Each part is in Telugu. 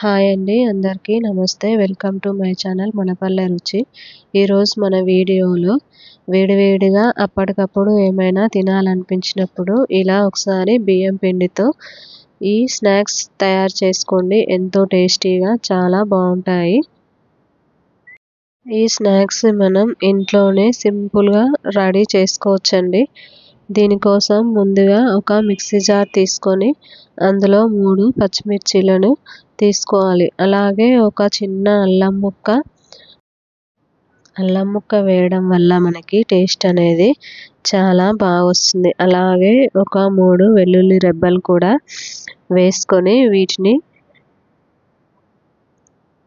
హాయ్ అండి అందరికీ నమస్తే. Welcome to my channel Manapalle Ruchi. ఈరోజు మన వీడియోలో వేడివేడిగా అప్పటికప్పుడు ఏమైనా తినాలనిపించినప్పుడు ఇలా ఒకసారి బియ్యం పిండితో ఈ స్నాక్స్ తయారు చేసుకోండి. ఎంతో టేస్టీగా చాలా బాగుంటాయి. ఈ స్నాక్స్ మనం ఇంట్లోనే సింపుల్గా రెడీ చేసుకోవచ్చండి. దీనికోసం ముందుగా ఒక మిక్సీ జార్ తీసుకొని అందులో మూడు పచ్చిమిర్చీలను తీసుకోవాలి. అలాగే ఒక చిన్న అల్లం ముక్క. అల్లం ముక్క వేయడం వల్ల మనకి టేస్ట్ అనేది చాలా బాగా వస్తుంది. అలాగే ఒక మూడు వెల్లుల్లి రెబ్బలు కూడా వేసుకొని వీటిని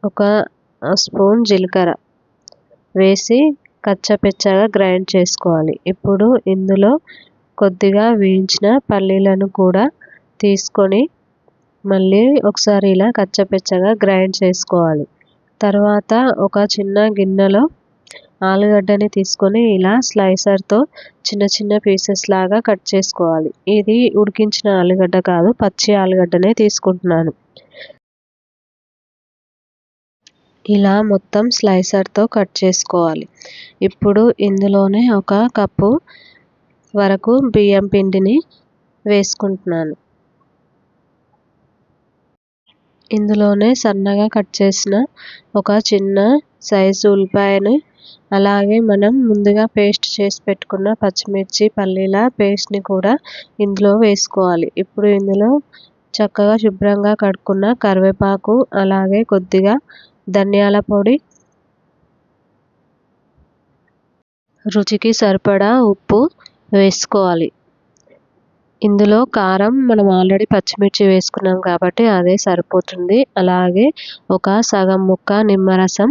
ఒక స్పూన్ జీలకర్ర వేసి కచ్చపెచ్చగా గ్రైండ్ చేసుకోవాలి. ఇప్పుడు ఇందులో కొద్దిగా వేయించిన పల్లీలను కూడా తీసుకొని మళ్ళీ ఒకసారి ఇలా కచ్చపెచ్చగా గ్రైండ్ చేసుకోవాలి. తర్వాత ఒక చిన్న గిన్నెలో ఆలుగడ్డని తీసుకొని ఇలా స్లైసర్తో చిన్న చిన్న పీసెస్ లాగా కట్ చేసుకోవాలి. ఇది ఉడికించిన ఆలుగడ్డ కాదు పచ్చి ఆలుగడ్డనే తీసుకుంటున్నాను. ఇలా మొత్తం స్లైసర్తో కట్ చేసుకోవాలి. ఇప్పుడు ఇందులోనే ఒక కప్పు వరకు బియ్యం పిండిని వేసుకుంటున్నాను. ఇందులోనే సన్నగా కట్ చేసిన ఒక చిన్న సైజు ఉల్లిపాయని అలాగే మనం ముందుగా పేస్ట్ చేసి పెట్టుకున్న పచ్చిమిర్చి పల్లీల పేస్ట్ని కూడా ఇందులో వేసుకోవాలి. ఇప్పుడు ఇందులో చక్కగా శుభ్రంగా కడుక్కున్న కరివేపాకు అలాగే కొద్దిగా ధనియాల పొడి రుచికి సరిపడా ఉప్పు వేసుకోవాలి. ఇందులో కారం మనం ఆల్రెడీ పచ్చిమిర్చి వేసుకున్నాం కాబట్టి అదే సరిపోతుంది. అలాగే ఒక సగం ముక్క నిమ్మరసం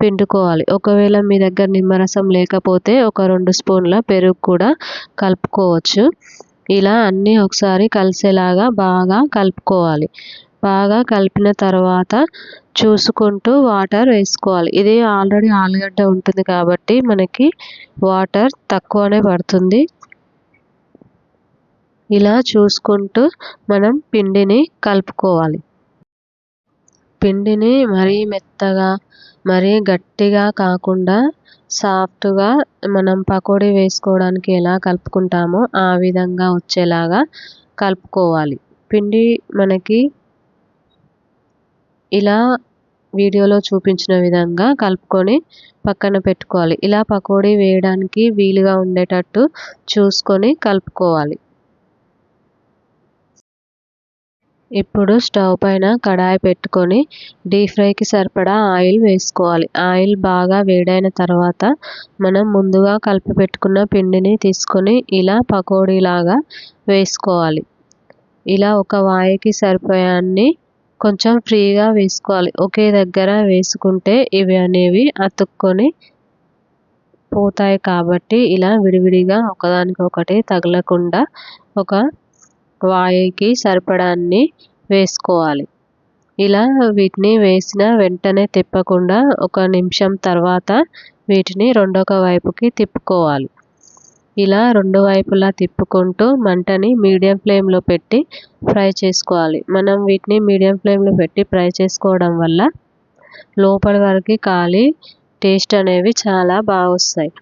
పిండుకోవాలి. ఒకవేళ మీ దగ్గర నిమ్మరసం లేకపోతే ఒక రెండు స్పూన్ల పెరుగు కూడా కలుపుకోవచ్చు. ఇలా అన్నీ ఒకసారి కలిసేలాగా బాగా కలుపుకోవాలి. బాగా కలిపిన తర్వాత చూసుకుంటూ వాటర్ వేసుకోవాలి. ఇది ఆల్రెడీ ఆలుగడ్డ ఉంటుంది కాబట్టి మనకి వాటర్ తక్కువనే పడుతుంది. ఇలా చూసుకుంటూ మనం పిండిని కలుపుకోవాలి. పిండిని మరీ మెత్తగా మరీ గట్టిగా కాకుండా సాఫ్ట్గా మనం పకోడీ వేసుకోవడానికి ఎలా కలుపుకుంటామో ఆ విధంగా వచ్చేలాగా కలుపుకోవాలి. పిండి మనకి ఇలా వీడియోలో చూపించిన విధంగా కలుపుకొని పక్కన పెట్టుకోవాలి. ఇలా పకోడీ వేయడానికి వీలుగా ఉండేటట్టు చూసుకొని కలుపుకోవాలి. ఇప్పుడు స్టవ్ పైన కడాయి పెట్టుకొని డీప్ ఫ్రైకి సరిపడా ఆయిల్ వేసుకోవాలి. ఆయిల్ బాగా వేడైన తర్వాత మనం ముందుగా కలిపి పెట్టుకున్న పిండిని తీసుకొని ఇలా పకోడీలాగా వేసుకోవాలి. ఇలా ఒక వాయికి సరిపోయాన్ని కొంచెం ఫ్రీగా వేసుకోవాలి. ఒకే దగ్గర వేసుకుంటే ఇవి అనేవి అతుక్కొని పోతాయి కాబట్టి ఇలా విడివిడిగా ఒకదానికొకటి తగలకుండా ఒక వాయికి సరిపడాన్ని వేసుకోవాలి. ఇలా వీటిని వేసిన వెంటనే తిప్పకుండా ఒక నిమిషం తర్వాత వీటిని రెండొక వైపుకి తిప్పుకోవాలి. ఇలా రెండు వైపులా తిప్పుకుంటూ మంటని మీడియం ఫ్లేమ్లో పెట్టి ఫ్రై చేసుకోవాలి. మనం వీటిని మీడియం ఫ్లేమ్లో పెట్టి ఫ్రై చేసుకోవడం వల్ల లోపల వరకు కాలి టేస్ట్ అనేవి చాలా బాగా వస్తాయి.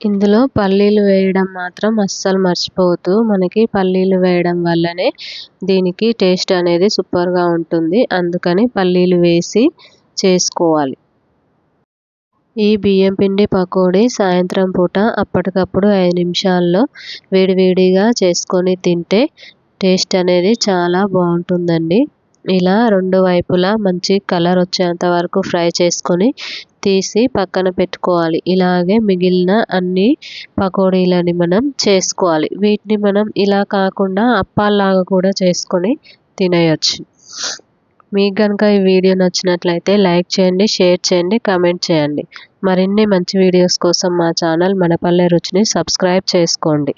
ఇందులో పల్లీలు వేయడం మాత్రం అస్సలు మర్చిపోవద్దు. మనకి పల్లీలు వేయడం వల్లనే దీనికి టేస్ట్ అనేది సూపర్గా ఉంటుంది. అందుకని పల్లీలు వేసి చేసుకోవాలి. ఈ బియ్యం పిండి పకోడీ సాయంత్రం పూట అప్పటికప్పుడు ఐదు నిమిషాల్లో వేడివేడిగా చేసుకొని తింటే టేస్ట్ అనేది చాలా బాగుంటుందండి. ఇలా రెండు వైపులా మంచి కలర్ వచ్చేంత వరకు ఫ్రై చేసుకొని తీసి పక్కన పెట్టుకోవాలి. ఇలాగే మిగిలిన అన్ని పకోడీలని మనం చేసుకోవాలి. వీటిని మనం ఇలా కాకుండా అప్పాల్లాగా కూడా చేసుకొని తినేయచ్చు. మీకు కనుక ఈ వీడియో నచ్చినట్లయితే లైక్ చేయండి షేర్ చేయండి కామెంట్ చేయండి. మరిన్ని మంచి వీడియోస్ కోసం మా ఛానల్ మనపల్లె రుచిని సబ్స్క్రైబ్ చేసుకోండి.